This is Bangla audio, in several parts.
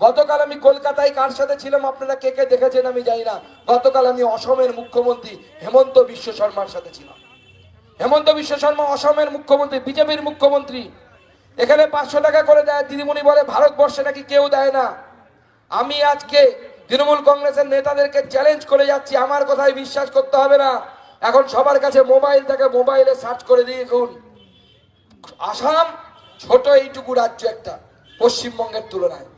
গতকাল আমি কলকাতায় কার সাথে ছিলাম? আপনারা কে কে দেখেছেন আমি জানি না। গতকাল আমি অসমের মুখ্যমন্ত্রী হেমন্ত বিশ্ব শর্মার সাথে ছিলাম। হেমন্ত বিশ্ব শর্মা অসমের মুখ্যমন্ত্রী, বিজেপির মুখ্যমন্ত্রী। এখানে পাঁচশো টাকা করে দেয়। দিদিমণি বলে, ভারতবর্ষে নাকি কেউ দেয় না। আমি আজকে তৃণমূল কংগ্রেসের নেতাদেরকে চ্যালেঞ্জ করে যাচ্ছি। আমার কথায় বিশ্বাস করতে হবে না। এখন সবার কাছে মোবাইল থাকে মোবাইলে সার্চ করে দিয়ে দেখুন। আসাম ছোট এইটুকু রাজ্য একটা, পশ্চিমবঙ্গের তুলনায়।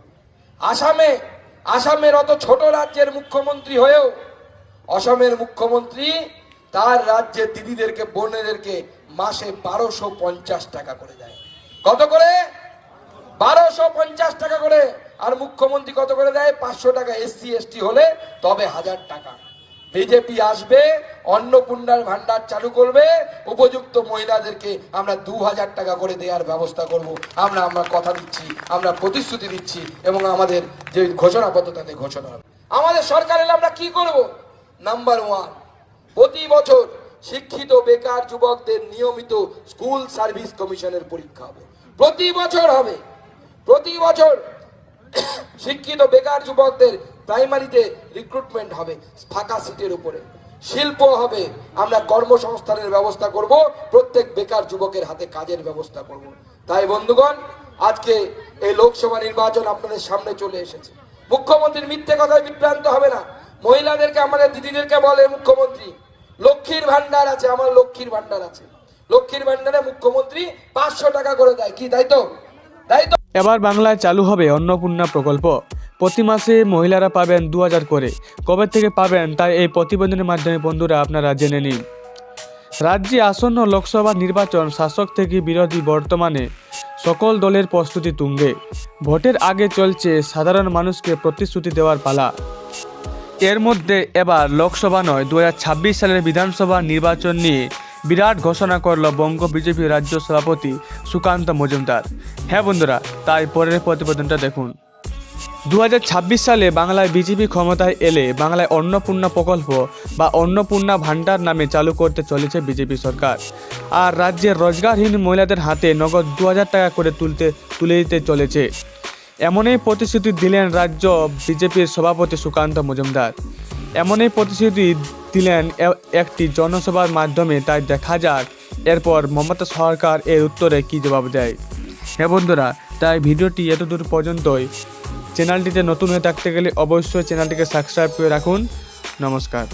আসামে, আসামের অত ছোট রাজ্যের মুখ্যমন্ত্রী হয়েও অসমের মুখ্যমন্ত্রী তার রাজ্যে দিদিদেরকে, বোনেদেরকে মাসে বারোশো পঞ্চাশ টাকা করে দেয়। কত করে? বারোশো পঞ্চাশ টাকা করে। আর মুখ্যমন্ত্রী কত করে দেয়? পাঁচশো টাকা। এসসি, এসটি হলে তবে হাজার টাকা। বিজেপি আসবে, অন্নপূর্ণার ভান্ডার চালু করবে, উপযুক্ত মহিলাদেরকে আমরা দু হাজার টাকা করে দেওয়ার ব্যবস্থা করব। আমরা আমরা কথা দিচ্ছি, আমরা প্রতিশ্রুতি দিচ্ছি এবং আমাদের যে ঘোষণাপত্র তাতে ঘোষণা হবে। আমাদের সরকার এলে আমরা কি করব? নাম্বার ওয়ান প্রতি বছর শিক্ষিত, বেকার যুবকদের নিয়মিত স্কুল সার্ভিস কমিশনের পরীক্ষা হবে। প্রতি বছর হবে। প্রতি বছর শিক্ষিত, বেকার যুবকদের প্রাইমারিতে রিক্রুটমেন্ট হবে, ফাঁকা সিটের উপরে। শিল্প হবে, আমরা কর্মসংস্থানের ব্যবস্থা করব, প্রত্যেক বেকার যুবকের হাতে কাজের ব্যবস্থা করব। তাই বন্ধুগণ, আজকে এই লোকসভা নির্বাচন আপনাদের সামনে চলে এসেছে। মুখ্যমন্ত্রীর মিথ্যে কথায় বিভ্রান্ত হবে না। মহিলাদেরকে, আমাদের দিদিদেরকে বলে মুখ্যমন্ত্রী, লক্ষ্মীর ভান্ডার আছে, আমার লক্ষ্মীর ভান্ডার আছে। লক্ষ্মীর ভান্ডারে মুখ্যমন্ত্রী পাঁচশো টাকা করে দেয়। কি তাই তো? এবার বাংলায় চালু হবে অন্নপূর্ণা প্রকল্প। প্রতি মাসে মহিলারা পাবেন দু হাজার করে। কবে থেকে পাবেন তাই এই প্রতিবেদনের মাধ্যমে বন্ধুরা আপনারা জেনে নিন। রাজ্যে আসন্ন লোকসভা নির্বাচন শাসক থেকে বিরোধী বর্তমানে সকল দলের প্রস্তুতি তুঙ্গে। ভোটের আগে চলছে সাধারণ মানুষকে প্রতিশ্রুতি দেওয়ার পালা। এর মধ্যে এবার লোকসভা নয় দু সালের বিধানসভা নির্বাচন নিয়ে বিরাট ঘোষণা করল বঙ্গ বিজেপি রাজ্য সভাপতি সুকান্ত মজুমদার। হ্যাঁ বন্ধুরা, তাই পরের প্রতিবেদনটা দেখুন। দু হাজার ছাব্বিশ সালে বাংলায় বিজেপি ক্ষমতায় এলে বাংলায় অন্নপূর্ণা প্রকল্প বা অন্নপূর্ণা ভাণ্ডার নামে চালু করতে চলেছে বিজেপি সরকার। আর রাজ্যের রোজগারহীন মহিলাদের হাতে নগদ দু হাজার টাকা করে তুলতে, তুলে দিতে চলেছে। এমনই প্রতিশ্রুতি দিলেন রাজ্য বিজেপির সভাপতি সুকান্ত মজুমদার। এমনই প্রতিশ্রুতি দিলেন একটি জনসভার মাধ্যমে, তাই দেখা যাক এরপর মমতা সরকার এর উত্তরে কী জবাব দেয়। হ্যাঁ বন্ধুরা, তাই ভিডিওটি এতদূর পর্যন্তই। চ্যানেলটিতে নতুন হয়ে থাকতে গেলে অবশ্যই চ্যানেলটিকে সাবস্ক্রাইব করে রাখুন। নমস্কার।